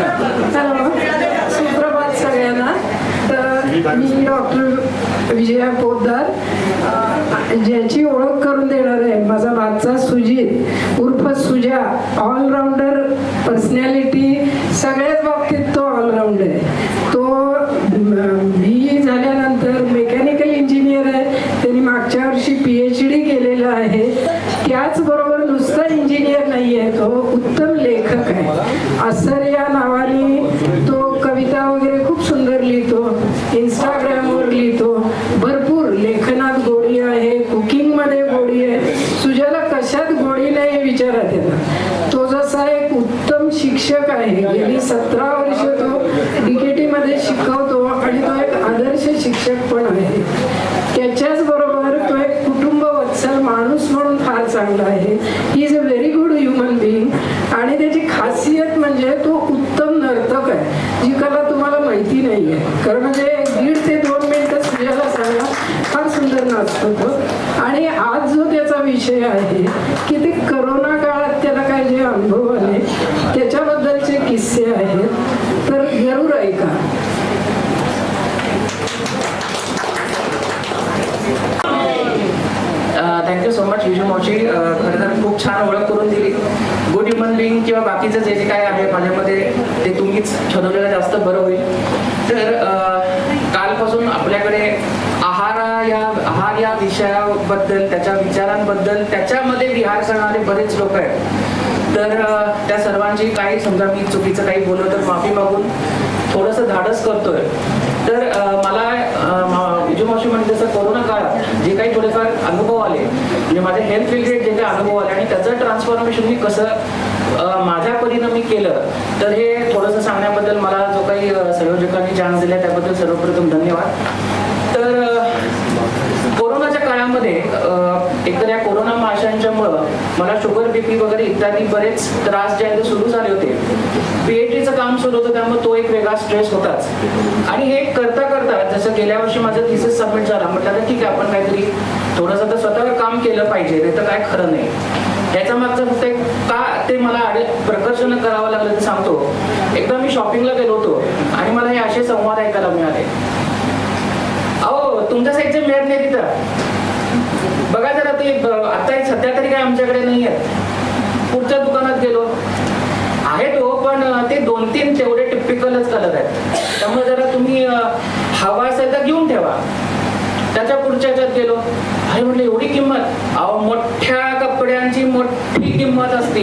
Hello सुप्रभात सगळ्यांना तर मी डॉक्टर विजया पोद्दार ज्याची ओळख करून देणार आहे माझा भाचा सुजित उर्फ सुजा ऑलराऊंडर पर्सनॅलिटी सगळ्या बाबतीत तो ऑलराऊंड आहे तो बी झाल्यानंतर मेकॅनिकल इंजिनियर आहे त्यांनी मागच्या वर्षी पी एच डी केलेलं आहे त्याचबरोबर नुसता इंजिनियर नाही आहे तो उत्तम लेखक या नावाने तो कविता वगैरे खूप सुंदर लिहितो. इंस्टाग्रामवर लिहितो. भरपूर लेखनात गोडी आहे कुकिंगमध्ये गोडी आहे. सुजाला कशात गोडी नाही हे विचारात येतात तो जसा एक उत्तम शिक्षक आहे. गेली सतरा वर्ष तो डिकेटी मध्ये शिकवतो आणि तो एक आदर्श शिक्षक पण आहे त्याच्याच बरोबर तो एक कुटुंब वत्सल माणूस म्हणून फार चांगला आहे ही is a very good human being आणि त्याची खासियत म्हणजे तो उत्तम नर्तक आहे जी कला तुम्हाला माहिती नाही आहे खरं म्हणजे दीड ते दोन मिनिटं स्त्रियाला सांगा फार सुंदर नाचतो तो आणि आज जो त्याचा विषय आहे की ते करोना काळात त्याला काय जे अनुभव आले त्याच्याबद्दलचे किस्से आहेत तर जरूर ऐका. थँक्यू सो मच विजू मावशी. खरं तर खूप छान ओळख करून दिली. बिंग किंवा बाकीचं जे जे काय आहे पाण्यामध्ये ते तुम्हीच ठरवलेलं जास्त बरं होईल. तर कालपासून आपल्याकडे आहार या आहार या विषयाबद्दल त्याच्या विचारांबद्दल त्याच्यामध्ये विहार करणारे बरेच लोक आहेत. तर त्या सर्वांची काही समजा मी चुकीचं काही बोललो तर माफी मागून थोडंसं धाडस करतोय. तर मला विजू म्हणजे जसं कोरोना काळात जे काही थोडेफार अनुभव आले म्हणजे माझे हेल्थ रिलेटेड जे काही अनुभव आले आणि त्याचं ट्रान्सफॉर्मेशन मी कसं माझ्या परीनं मी केलं. तर हे थोडंसं सांगण्याबद्दल मला जो काही संयोजकांनी चान्स दिला त्याबद्दल सर्वप्रथम धन्यवाद. तर कोरोनाच्या काळामध्ये एकतर या कोरोना माशांच्यामुळं मला शुगर बीपी वगैरे इत्यादी बरेच त्रास जे आहेत ते सुरू झाले होते. पीएचडीचं काम सुरू होतं त्यामुळे तो एक वेगळा स्ट्रेस होताच. आणि हे करता करता जसं गेल्या वर्षी माझं थिसिस सबमिट झाला म्हटलं तर ठीक आहे आपण काहीतरी थोडंसं तर स्वतःवर काम केलं पाहिजे नाही तर काय खरं नाही. याच्या मागचं फक्त एक का ते मला प्रकर्षण करावं लागलं ते सांगतो. एकदा मी शॉपिंगला गेलो होतो आणि मला हे असे संवाद ऐकायला मिळाले. अहो तुमच्या साईडचे मिळत नाही तिथं? बघा जरा ते आता सध्या तरी काय आमच्याकडे नाही आहेत. पुढच्या दुकानात गेलो. आहेत हो पण ते दोन तीन तेवढे टिपिकलच कलर आहेत. त्यामुळे जरा तुम्ही हवा असेल तर घेऊन ठेवा. त्याच्या पुढच्या याच्यात गेलो. अरे म्हटलं एवढी किंमत? अहो मोठ्या मोठी किंमत असते.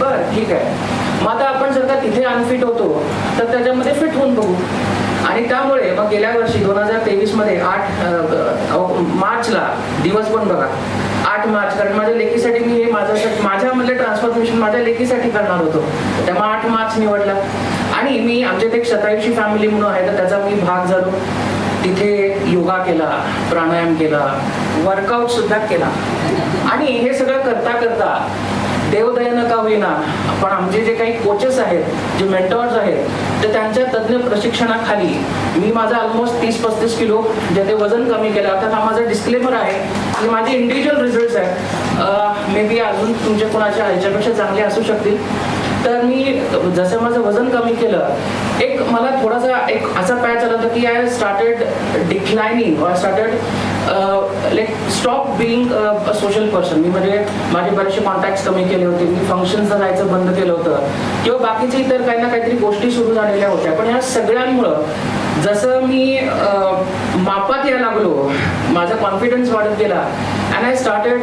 बर ठीक आहे. मग आता आपण जर का तिथे अनफिट होतो तर त्याच्यामध्ये फिट होऊन बघू. आणि त्यामुळे मग गेल्या वर्षी दोन हजार तेवीसमध्ये आठ मार्चला दिवस पण बघा. आठ मार्च कारण माझ्या लेखीसाठी मी हे माझ्या मधले ट्रान्सफॉर्मेशन माझ्या लेखीसाठी करणार होतो. त्यामुळे आठ मार्च निवडला. आणि मी आमच्या इथे एक शतायुषी फॅमिली म्हणून आहे तर त्याचा मी भाग झालो. तिथे योगा केला प्राणायाम केला वर्कआउट सुद्धा केला. आणि हे सगळं करता करता देवदयानं का होईना पण आमचे जे काही कोचेस आहेत जे मेंटॉर्स आहेत तर त्यांच्या तज्ज्ञ प्रशिक्षणाखाली मी माझं ऑलमोस्ट तीस पस्तीस किलो जे ते वजन कमी केलं. अर्थात हा माझा डिस्क्लेमर आहे. की माझे इंडिव्हिज्युअल रिझल्ट आहेत. मे बी अजून तुमच्या कोणाच्या ह्याच्यापेक्षा चांगले असू शकतील. तर मी जसं माझं वजन कमी केलं एक मला थोडासा एक असा पॅच आला होता की I started declining or started like stop being a social person मी म्हणजे माझे बरेचसे कॉन्टॅक्ट कमी केले होते मी फंक्शन्सला जायचं बंद केलं होतं. किंवा बाकीचे इतर काही ना काहीतरी गोष्टी सुरू झालेल्या होत्या. पण ह्या सगळ्यांमुळं जसं मी मापात यायला लागलो माझा कॉन्फिडन्स वाढत गेला and I started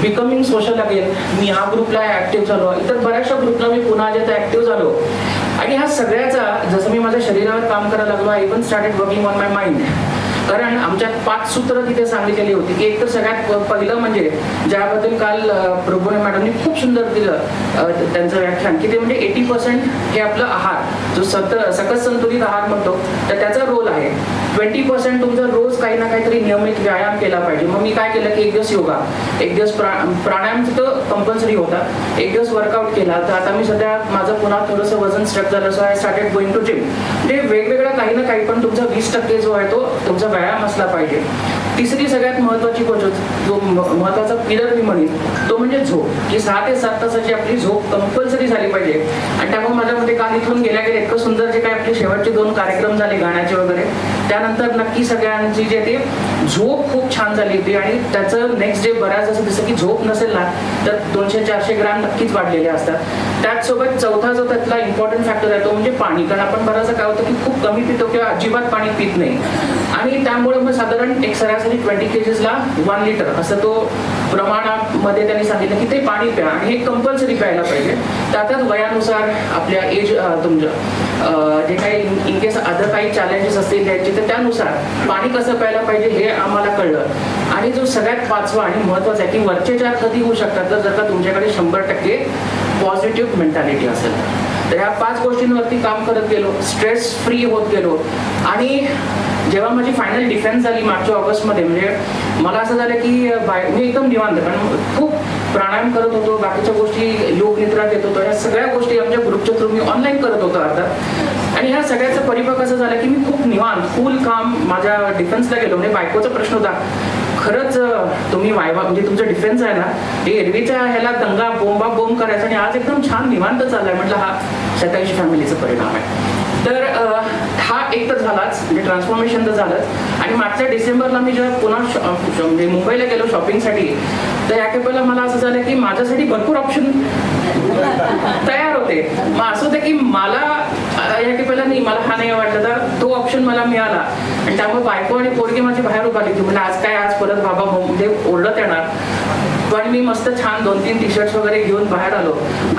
becoming social again मी ह्या ग्रुपला ऍक्टिव्ह झालो. इतर बऱ्याचशा ग्रुपला मी पुन्हा जे ऍक्टिव्ह झालो. आणि ह्या सगळ्याचा जसं मी माझ्या शरीरावर काम करायला लागलो I even started working on my mind कारण आमच्यात पाच सूत्र तिथे सांगितलेली होती की एक तर सगळ्यात पहिलं म्हणजे ज्याबद्दल काल अ, प्रभूने मॅडमनी खूप सुंदर दिलं त्यांचं व्याख्यान की ते म्हणजे एटी पर्सेंट हे आपलं आहार जो सत सकस संतुलित आहार म्हणतो तर त्याचा रोल आहे. ट्वेंटी पर्सेंट तुमचा रोज काही ना काहीतरी नियमित व्यायाम केला पाहिजे. मग मी काय केलं की एक दिवस योगा एक दिवस प्रा प्राणायाम तर कंपल्सरी होता एक दिवस वर्कआउट केला. तर आता मी सध्या माझं पुन्हा थोडंसं वजन स्ट्रक झालं so I started going to gym म्हणजे वेगवेगळ्या काही पण तुमचा वीस टक्के जो आहे तो तुमचा व्यायाम असला पाहिजे. तिसरी सगळ्यात महत्वाची गोष्ट जो महत्त्वाचा पिलर मी म्हणेन तो म्हणजे झोप. की सहा ते सात तासाची आपली झोप कंपल्सरी झाली पाहिजे. आणि त्यामुळे माझ्या मते काल इथून गेल्या गेल्या इतकं सुंदर जे काय आपले शेवटचे दोन कार्यक्रम झाले गाण्याचे वगैरे त्यानंतर नक्की सगळ्यांची जे ते झोप छान झाली होती आणि त्याचं नेक्स्ट डे बऱ्याच असं जसं की झोप नसेल ना तर दोनशे चारशे ग्रॅम नक्कीच वाढलेले असतात. त्याचसोबत चौथा जो त्यातला इम्पॉर्टंट फॅक्टर आहे तो म्हणजे पाणी. कारण आपण बराचसा काय होतं की खूप कमी पितो किंवा अजिबात पाणी पित नाही. आणि त्यामुळे मग साधारण एक सरासरी ट्वेंटी केजीसला वन लिटर असं तो प्रमाणामध्ये त्यांनी सांगितलं की ते पाणी प्या आणि हे कंपल्सरी प्यायला पाहिजे. त्यातच वयानुसार आपल्या एज तुमचं जे काही इन केस अदर काही चॅलेंजेस असतील त्यांचे तर त्यानुसार पाणी कसं प्यायला पाहिजे हे आम्हाला कळलं. आणि जो सगळ्यात पाचवा आणि महत्त्वाचा आहे की वरचे चार कधी होऊ शकतात तर जर का तुमच्याकडे शंभर टक्के पॉझिटिव्ह मेंटॅलिटी असेल तर ह्या पाच गोष्टींवरती काम करत गेलो स्ट्रेस फ्री होत गेलो. आणि जेव्हा माझी फायनल डिफेन्स झाली मागच्या ऑगस्टमध्ये म्हणजे मला असं झालं की बाय मी एकदम निवांत कारण खूप प्राणायाम करत होतो बाकीच्या गोष्टी योग निद्रा घेत होतो या सगळ्या गोष्टी आमच्या ग्रुपच्या थ्रू मी ऑनलाईन करत होतो अर्थात. आणि ह्या सगळ्याचं परिपक्व असं झालं की मी खूप निवांत फुल काम माझ्या डिफेन्सला गेलो. म्हणजे बायकोचा प्रश्न होता खरंच तुम्ही वायवा म्हणजे तुमचं डिफेन्स आहे ना हे एरवीच्या ह्याला दंगा बोंबा बोंब करायचा आणि आज एकदम छान निवांत चाललाय म्हटलं हा शतायुषी फॅमिलीचा परिणाम आहे. तर हा एक तर झालाच म्हणजे ट्रान्सफॉर्मेशन तर झालंच. आणि मागच्या डिसेंबरला मी जेव्हा पुन्हा शॉ- म्हणजे मुंबईला गेलो शॉपिंगसाठी तर या केपला मला असं झालं की माझ्यासाठी भरपूर ऑप्शन तयार होते. मग असं होतं की मला अं, या केपला नाही मला हा नाही वाटलं. तर तो ऑप्शन मला मिळाला. आणि त्यामुळे बायको आणि पोरगी माझी बाहेर उभारली की म्हणजे आज काय आज परत बाबा देव म्हणजे ओरडत येणार. पण मी मस्त छान दोन तीन टी शर्ट्स वगैरे घेऊन बाहेर आलो.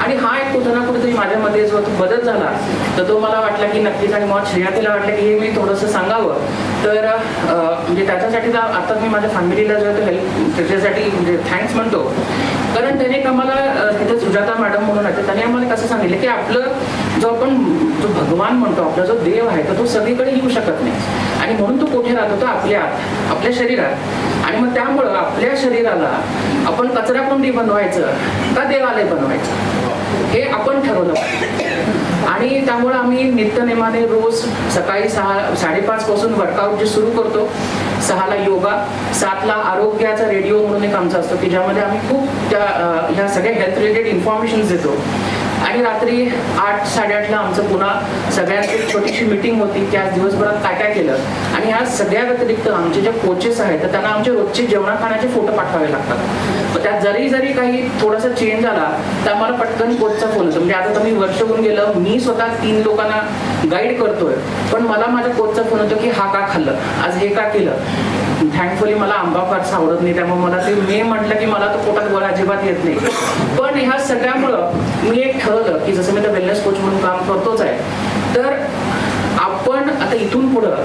आणि हा एक कुठं ना कुठेतरी माझ्यामध्ये जो बदल झाला तर तो मला वाटला की नक्कीच आणि मग श्रेयातीला वाटलं की हे मी थोडंसं सांगावं. तर म्हणजे त्याच्यासाठी तर आता मी माझ्या फॅमिलीला जो आहे हेल्प त्याच्यासाठी म्हणजे थँक्स म्हणतो. कारण त्याने आम्हाला तिथे सुजाता मॅडम म्हणून आहे त्याने आम्हाला कसं सांगितलं की आपलं जो आपण जो भगवान म्हणतो आपला जो देव आहे तर तो सगळीकडे येऊ शकत नाही. आणि म्हणून तो कुठे राहतो? तो आपल्या आपल्या शरीरात. आणि मग त्यामुळं आपल्या शरीराला आपण कचरा कोंडी बनवायचं का देवालय बनवायचं? हे आपण ठरवलं आणि त्यामुळे आम्ही नित्यनेमाने रोज सकाळी सहा साडेपाच पासून वर्कआउट जे सुरू करतो सहाला योगा सातला आरोग्याचा रेडिओ म्हणून एक आमचा असतो की ज्यामध्ये आम्ही खूप त्या ह्या सगळ्या हेल्थ रिलेटेड इन्फॉर्मेशन देतो. आणि रात्री आठ साडेआठला आमचं पुन्हा सगळ्यांची एक छोटीशी मिटिंग होती की आज दिवसभरात काय काय केलं? आणि ह्या सगळ्या व्यतिरिक्त आमचे जे कोचेस आहेत तर त्यांना आमचे रोजचे जेवणा खाण्याचे फोटो पाठवावे लागतात. मग त्यात जरी जरी काही थोडासा चेंज आला तर आम्हाला पटकन कोचचा फोन येतो. म्हणजे आता तुम्ही वर्ष होऊन गेलं मी स्वतः तीन लोकांना गाईड करतोय पण मला माझ्या कोचचा फोन होतो की हा का खाल्लं? आज हे का केलं? थँकफुली मला आंबा फारसा आवडत नाही त्यामुळे मला ते मे म्हटलं की मला तो पोटात वर अजिबात येत नाही. पण ह्या सगळ्यामुळं मी एक ठरवलं की जसं मी तर वेलनेस कोच म्हणून काम करतोच आहे तर आपण आता इथून पुढं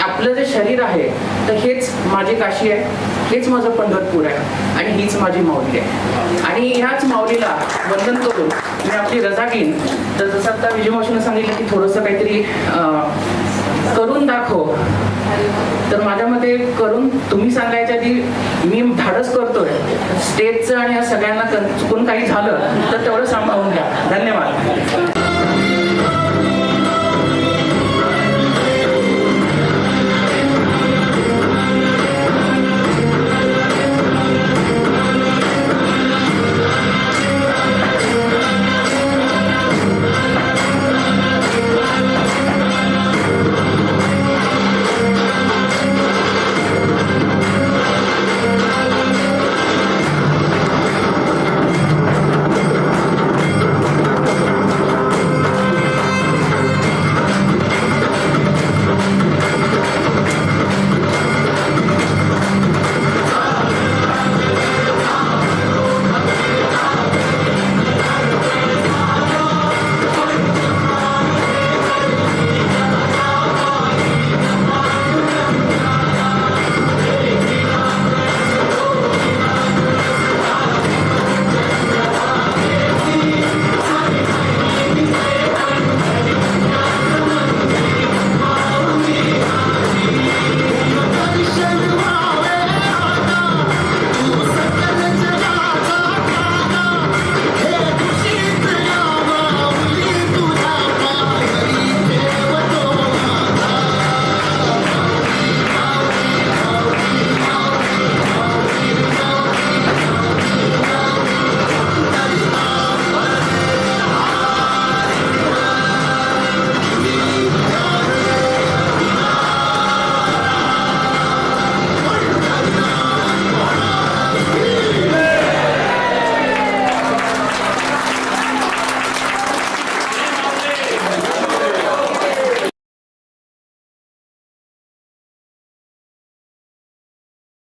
आपलं जे शरीर आहे तर हेच माझी काशी आहे हेच माझं पंढरपूर आहे आणि हीच माझी माऊली आहे. आणि ह्याच माऊलीला वंदन करून मी आपली रजा घेईन. तर जसं आता विजय मावशीनं सांगितलं की थोडंसं काहीतरी करून दाखव तर माझ्या मते करून तुम्ही सांगायच्या आधी मी धाडस करतोय. स्टेजचं आणि या सगळ्यांना चुकून काही झालं तर तेवढं सांभाळून घ्या. धन्यवाद.